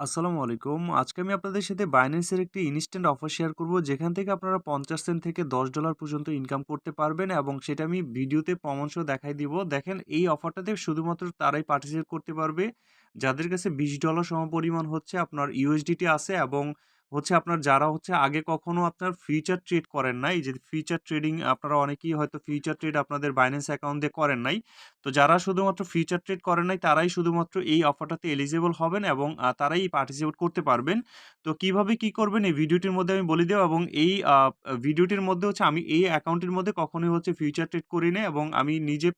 আসসালামু আলাইকুম। আজকে আমি আপনাদের সাথে বাইন্যান্সের একটি ইনস্ট্যান্ট অফার শেয়ার করব, যেখান থেকে আপনারা ৫০ সেন্ট থেকে $১০ পর্যন্ত ইনকাম করতে পারবেন এবং সেটা আমি ভিডিওতে প্রমাণসহ দেখাই দিব। দেখেন এই অফারটাতে শুধুমাত্র তারাই পার্টিসিপেট করতে পারবে, যাদের কাছে $২০ সমপরিমাণ হচ্ছে আপনার ইউএসডিটি আছে এবং হচ্ছে আপনার যারা হচ্ছে আগে কখনো আপনার ফিউচার ট্রেড করেন নাই। যে ফিউচার ট্রেডিং আপনারা অনেকেই হয়তো ফিউচার ট্রেড আপনাদের Binance অ্যাকাউন্ট করেন নাই। তো যারা শুধুমাত্র ফিউচার ট্রেড করেন নাই, তারাই শুধুমাত্র এই অফারটাতে এলিজিবল হবেন এবং তারাই পার্টিসিপেট করতে পারবেন। তো কীভাবে কি করবেন, এই ভিডিওটির মধ্যে আমি বলে দেব এবং এই ভিডিওটির মধ্যে হচ্ছে আমি এই অ্যাকাউন্টের মধ্যে কখনোই হচ্ছে ফিউচার ট্রেড করি না এবং আমি নিজে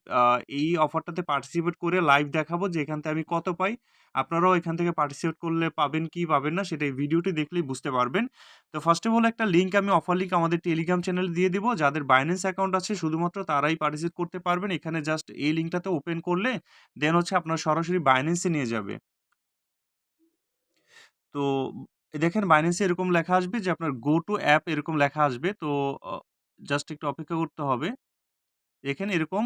এই অফারটাতে পার্টিসিপেট করে লাইভ দেখাবো যে এখান থেকে আমি কত পাই। আপনারাও এখান থেকে পার্টিসিপেট করলে পাবেন কি পাবেন না, সেটা এই ভিডিওটি দেখলেই বুঝতে পারবেন। তো ফার্স্ট অফ অল একটা লিঙ্ক আমি অফার লিঙ্ক আমাদের টেলিগ্রাম চ্যানেলে দিয়ে দিব। যাদের Binance অ্যাকাউন্ট আছে, শুধুমাত্র তারাই পার্টিসিপেট করতে পারবেন। এখানে জাস্ট এই লিঙ্কটাতে ওপেন করলে দেন হচ্ছে আপনার সরাসরি এ নিয়ে যাবে। তো দেখেন এ এরকম লেখা আসবে যে আপনার গো টু অ্যাপ এরকম লেখা আসবে। তো জাস্ট একটু অপেক্ষা করতে হবে। এখানে এরকম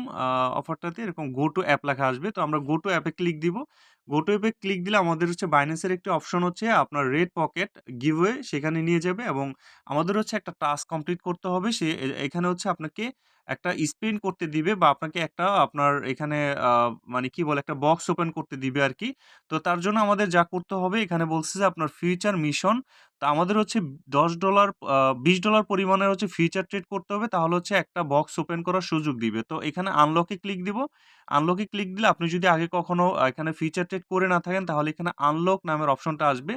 অফারটাতে এরকম গো টু অ্যাপ লেখা আসবে। তো আমরা গো টু অ্যাপে ক্লিক দিব। গো টু ক্লিক দিলে আমাদের হচ্ছে এর একটি অপশন হচ্ছে আপনার রেড পকেট গিভওয়ে সেখানে নিয়ে যাবে এবং আমাদের হচ্ছে একটা টাস্ক কমপ্লিট করতে হবে। সে এখানে হচ্ছে আপনাকে একটা স্পেন্ড করতে দিবে বা আপনাকে একটা আপনার এখানে মানে কি বলে, একটা বক্স ওপেন করতে দিবে আর কি তো তার জন্য আমাদের যা করতে হবে, এখানে বলছে যে আপনার ফিউচার মিশন। তো আমাদের হচ্ছে $১০ আ $২০ পরিমাণের হচ্ছে ফিউচার ট্রেড করতে হবে। তাহলে হচ্ছে একটা বক্স ওপেন করার সুযোগ দিবে। তো এখানে আনলকে ক্লিক দিব। আনলক ক্লিক দিলে আপনি যদি আগে কখনো এখানে ফিউচার ট্রেড করে না থাকেন তাহলে এখানে আনলক নামের অপশনটা আসবে।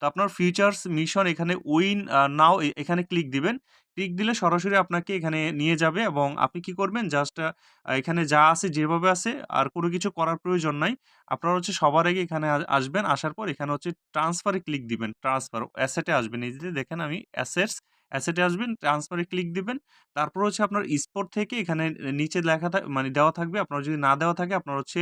তো আপনার ফিউচারস মিশন এখানে উইন নাও এখানে ক্লিক দিবেন। ক্লিক দিলে সরাসরি আপনাকে এখানে নিয়ে যাবে এবং আপনি কি করবেন জাস্ট এখানে যা আছে যেভাবে আছে আর কোনো কিছু করার প্রয়োজন নাই। আপনারা হচ্ছে সবার আগে এখানে আসবেন। আসার পর এখানে হচ্ছে ট্রান্সফারে ক্লিক দিবেন। ট্রান্সফার অ্যাসেটে আসবেন। এই যে দেখেন আমি অ্যাসেটস, অ্যাসেট আসবেন, ট্রান্সফারে ক্লিক দিবেন। তারপর হচ্ছে আপনার স্পোর্ট থেকে এখানে নিচে লেখা মানে দেওয়া থাকবে। আপনার যদি না দেওয়া থাকে আপনার হচ্ছে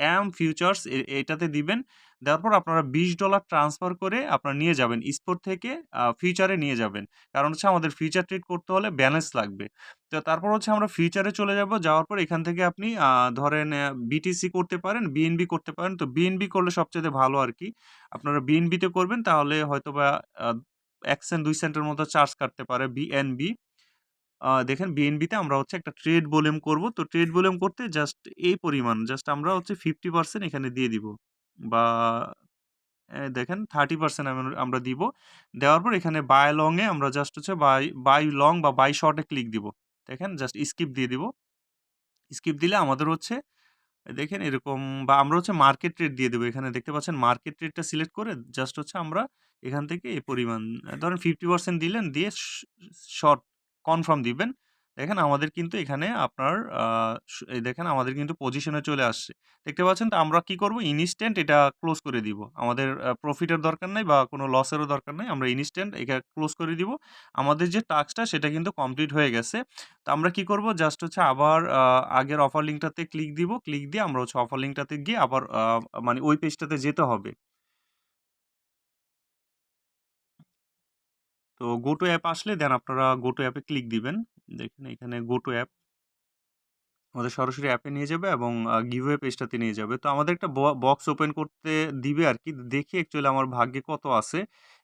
অ্যাম ফিউচার্স এটাতে দিবেন। দেওয়ার পর আপনারা $২০ ট্রান্সফার করে আপনারা নিয়ে যাবেন। স্পোর্ট থেকে ফিউচারে নিয়ে যাবেন। কারণ হচ্ছে আমাদের ফিউচার ট্রেড করতে হলে ব্যালেন্স লাগবে। তো তারপর হচ্ছে আমরা ফিউচারে চলে যাব। যাওয়ার পর এখান থেকে আপনি ধরেন বিটিসি করতে পারেন, বিএনবি করতে পারেন। তো বিএনবি করলে সবচেয়ে ভালো আর কি আপনারা বিএনবি তে করবেন তাহলে হয়তোবা আ ১ সেন্ট ২ সেন্টের মতো চার্জ কাটতে পারে বিএনবি। দেখেন বিএনবি তে আমরা হচ্ছে একটা ট্রেড ভলিউম করব। তো ট্রেড ভলিউম করতে জাস্ট এই পরিমাণ জাস্ট আমরা হচ্ছে 50% এখানে দিয়ে দিব। বা দেখেন 30% এমন আমরা দিব। দেওয়ার পর এখানে বাই লং এ আমরা জাস্ট হচ্ছে বাই বাই লং বা বাই শর্ট ক্লিক দিব। দেখেন জাস্ট স্কিপ দিয়ে দিব। স্কিপ দিলে আমাদের হচ্ছে দেখেন এরকম বা আমরা হচ্ছে মার্কেট রেট দিয়ে দেবো এখানে দেখতে পাচ্ছেন মার্কেট রেটটা সিলেক্ট করে জাস্ট হচ্ছে আমরা এখান থেকে এই পরিমাণ, ধরেন 50% দিলেন, দিয়ে শর্ট কনফার্ম দিবেন। দেখেন আমাদের কিন্তু এখানে আপনার দেখেন আমাদের কিন্তু পজিশনে চলে আসছে। দেখতে পাচ্ছেন? তো আমরা কি করব ইনস্ট্যান্ট এটা ক্লোজ করে দিব। আমাদের প্রফিটের দরকার নাই বা কোনো লসেরও দরকার নাই। আমরা ইনস্ট্যান্ট এটা ক্লোজ করে দিব। আমাদের যে টাস্কটা সেটা কিন্তু কমপ্লিট হয়ে গেছে। তো আমরা কি করব জাস্ট হচ্ছে আবার আগের অফার লিঙ্কটাতে ক্লিক দিব। ক্লিক দিয়ে আমরা হচ্ছে অফার লিঙ্কটাতে গিয়ে আবার মানে ওই পেজটাতে যেতে হবে। তো গোটো অ্যাপ আসলে দেন আপনারা গোটো অ্যাপে ক্লিক দিবেন। দেখেন এখানে গোটো অ্যাপ। আমাদের সরাসরি অ্যাপে নিয়ে যাবে এবং গিভওয়ে পেজটাতে নিয়ে যাবে। তো আমাদের একটা বক্স ওপেন করতে দিবে আর কি দেখি অ্যাকচুয়ালি আমার ভাগ্যে কত আছে।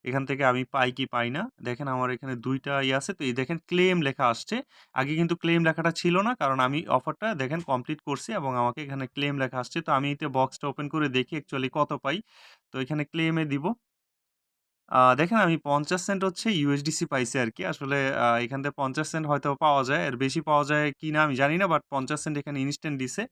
এখান থেকে আমি পাই কি পাই না। দেখেন আমার এখানে দুইটা ইয়ে আছে। তো এই দেখেন ক্লেম লেখা আসছে। আগে কিন্তু ক্লেম লেখাটা ছিল না। কারণ আমি অফারটা দেখেন কমপ্লিট করছি এবং আমাকে এখানে ক্লেম লেখা আসছে। তো আমি এতে বক্সটা ওপেন করে দেখি অ্যাকচুয়ালি কত পাই। তো এখানে ক্লেমে দিব। দেখেন আমি ৫০ সেন্ট হচ্ছে USDC পাইছি আরকি। আসলে এখান থেকে ৫০ সেন্ট হয়তো পাওয়া যায়। এর বেশি পাওয়া যায় কি না আমি জানি না। বাট ৫০ সেন্ট এখানে ইনস্ট্যান্ট দিছে।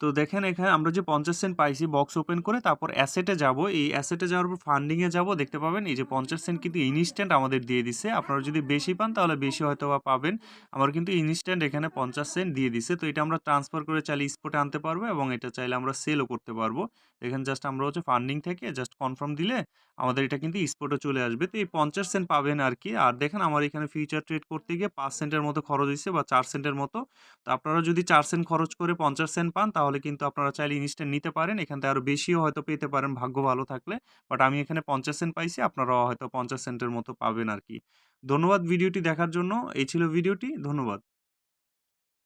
তো দেখেন এখানে আমরা যে ৫০ সেন্ট পাইছি বক্স ওপেন করে, তারপর অ্যাসেটে যাব। এই অ্যাসেটে যাওয়ার পর ফান্ডিংয়ে যাব। দেখতে পাবেন এই যে ৫০ সেন্ট কিন্তু ইনস্ট্যান্ট আমাদের দিয়ে দিছে। আপনারা যদি বেশি পান, তাহলে বেশি হয়তো বা পাবেন। আমার কিন্তু ইনস্ট্যান্ট এখানে ৫০ সেন্ট দিয়ে দিছে। তো এটা আমরা ট্রান্সফার করে চাইলে স্পটে আনতে পারব এবং এটা চাইলে আমরা সেলও করতে পারব। এখানে জাস্ট আমরা হচ্ছে ফান্ডিং থেকে জাস্ট কনফার্ম দিলে আমাদের এটা কিন্তু স্পটে চলে আসবে। তো এই ৫০ সেন্ট পাবেন আর কি আর দেখেন আমার এখানে ফিউচার ট্রেড করতে গিয়ে পাঁচ সেন্টের মতো খরচ হয়েছে বা চার সেন্টের মতো। তো আপনারা যদি চার সেন্ট খরচ করে ৫০ সেন্ট পান, তাহলে কিন্তু আপনারা চাইলে ইনস্ট্যান্ট নিতে পারেন। এখান থেকে আরও বেশিও হয়তো পেতে পারেন, ভাগ্য ভালো থাকলে। বাট আমি এখানে ৫০ সেন্ট পাইছি। আপনারাও হয়তো ৫০ সেন্টের মতো পাবেন আর কি ধন্যবাদ ভিডিওটি দেখার জন্য। এই ছিল ভিডিওটি। ধন্যবাদ।